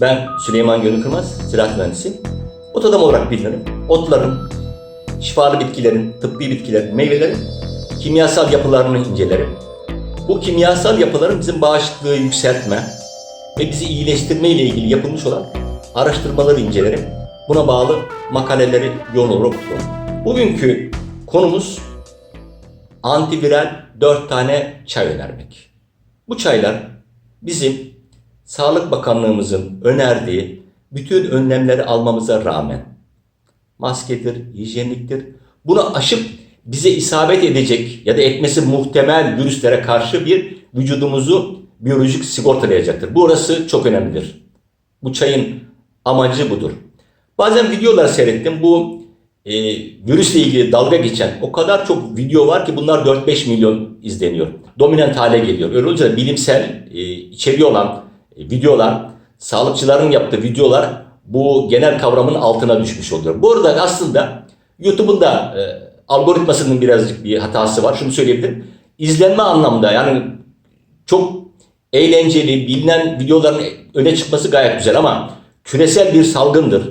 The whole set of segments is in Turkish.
Ben Süleyman Gönül Kırmaz, ziraat mühendisiyim. Ot adamı olarak bilinirim. Otların, şifalı bitkilerin, tıbbi bitkilerin, meyvelerin kimyasal yapılarını incelerim. Bu kimyasal yapıların bizim bağışıklığı yükseltme ve bizi iyileştirme ile ilgili yapılmış olan araştırmaları incelerim. Buna bağlı makaleleri yoğun olarak okurum. Bugünkü konumuz antiviral 4 tane çay önermek. Bu çaylar bizim Sağlık Bakanlığımızın önerdiği bütün önlemleri almamıza rağmen maskedir, hijyeniktir. Bunu aşıp bize isabet edecek ya da etmesi muhtemel virüslere karşı bir vücudumuzu biyolojik sigortalayacaktır. Burası çok önemlidir. Bu çayın amacı budur. Bazen videolar seyrettim. Bu e, virüsle ilgili dalga geçen o kadar çok video var ki bunlar 4-5 milyon izleniyor. Dominant hale geliyor. Öyle olunca bilimsel e, içeriği olan videolar, sağlıkçıların yaptığı videolar bu genel kavramın altına düşmüş oluyor. Bu arada aslında YouTube'un da e, algoritmasının birazcık bir hatası var. Şunu söyleyebilirim. İzlenme anlamda yani çok eğlenceli, bilinen videoların öne çıkması gayet güzel ama küresel bir salgındır.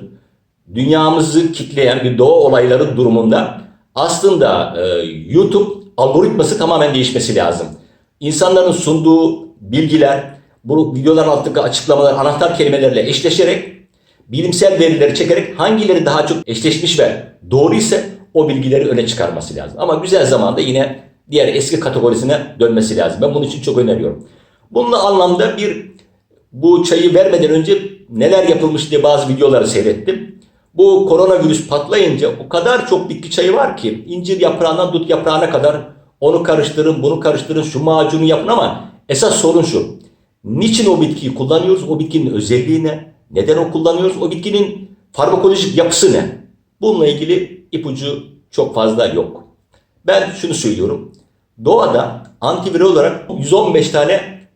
Dünyamızı kitleyen bir doğa olayları durumunda aslında e, YouTube algoritması tamamen değişmesi lazım. İnsanların sunduğu bilgiler, bu videoların altındaki açıklamalar anahtar kelimelerle eşleşerek bilimsel verileri çekerek hangileri daha çok eşleşmiş ve doğru ise o bilgileri öne çıkarması lazım. Ama güzel zamanda yine diğer eski kategorisine dönmesi lazım. Ben bunun için çok öneriyorum. Bununla anlamda bir bu çayı vermeden önce neler yapılmış diye bazı videoları seyrettim. Bu koronavirüs patlayınca o kadar çok bitki çayı var ki incir yaprağından dut yaprağına kadar onu karıştırın, bunu karıştırın, şu macunu yapın ama esas sorun şu. Niçin o bitkiyi kullanıyoruz? O bitkinin özelliği ne? Neden o kullanıyoruz? O bitkinin farmakolojik yapısı ne? Bununla ilgili ipucu çok fazla yok. Ben şunu söylüyorum. Doğada antiviral olarak 115 tane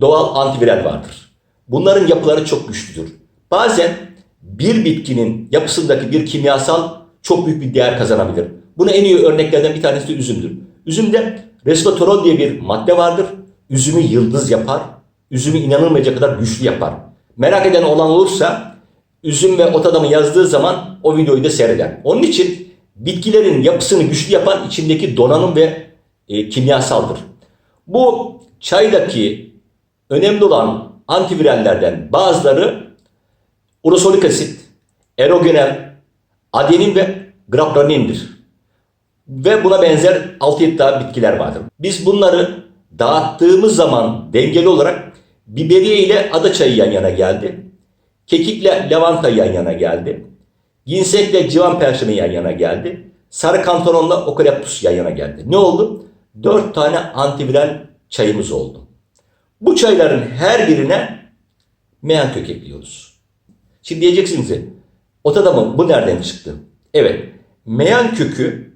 doğal antiviral vardır. Bunların yapıları çok güçlüdür. Bazen bir bitkinin yapısındaki bir kimyasal çok büyük bir değer kazanabilir. Buna en iyi örneklerden bir tanesi de üzümdür. Üzümde resveratrol diye bir madde vardır. Üzümü yıldız yapar. Üzümü inanılmayacak kadar güçlü yapar. Merak eden olan olursa üzüm ve ot adamı yazdığı zaman o videoyu da seyreder. Onun için bitkilerin yapısını güçlü yapan içindeki donanım ve e, kimyasaldır. Bu çaydaki önemli olan antivirallerden bazıları urosolik asit, erogenel, adenin ve graplanindir. Ve buna benzer 6-7 daha bitkiler vardır. Biz bunları dağıttığımız zaman dengeli olarak biberiye ile ada çayı yan yana geldi. Kekikle lavanta yan yana geldi. Ginsekle civan perşemi yan yana geldi. Sarı kantaronla okaliptus yan yana geldi. Ne oldu? 4 tane antiviral çayımız oldu. Bu çayların her birine meyan kök ekliyoruz. Şimdi diyeceksiniz ki ot adamı bu nereden çıktı? Evet meyan kökü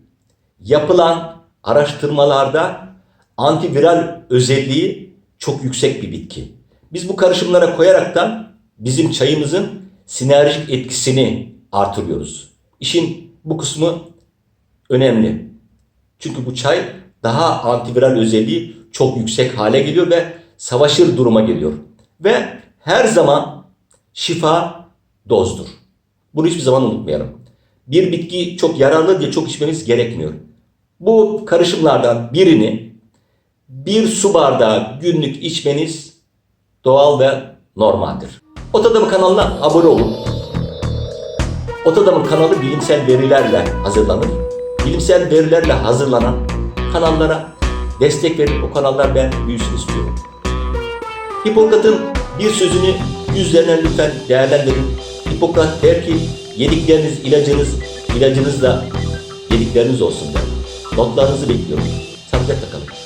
yapılan araştırmalarda antiviral özelliği çok yüksek bir bitki. Biz bu karışımlara koyaraktan bizim çayımızın sinerjik etkisini artırıyoruz. İşin bu kısmı önemli. Çünkü bu çay daha antiviral özelliği çok yüksek hale geliyor ve savaşır duruma geliyor. Ve her zaman şifa dozdur. Bunu hiçbir zaman unutmayalım. Bir bitki çok yararlı diye çok içmemiz gerekmiyor. Bu karışımlardan birini bir su bardağı günlük içmeniz doğal ve normaldir. Ot Adamı kanalına abone olun. Ot Adamı kanalı bilimsel verilerle hazırlanır. Bilimsel verilerle hazırlanan kanallara destek verin. O kanallar ben büyüsün istiyorum. Hipokrat'ın bir sözünü yüzlerine lütfen değerlendirin. Hipokrat der ki yedikleriniz ilacınız, ilacınız da yedikleriniz olsun der. Notlarınızı bekliyorum. Sağlıcakla kalın.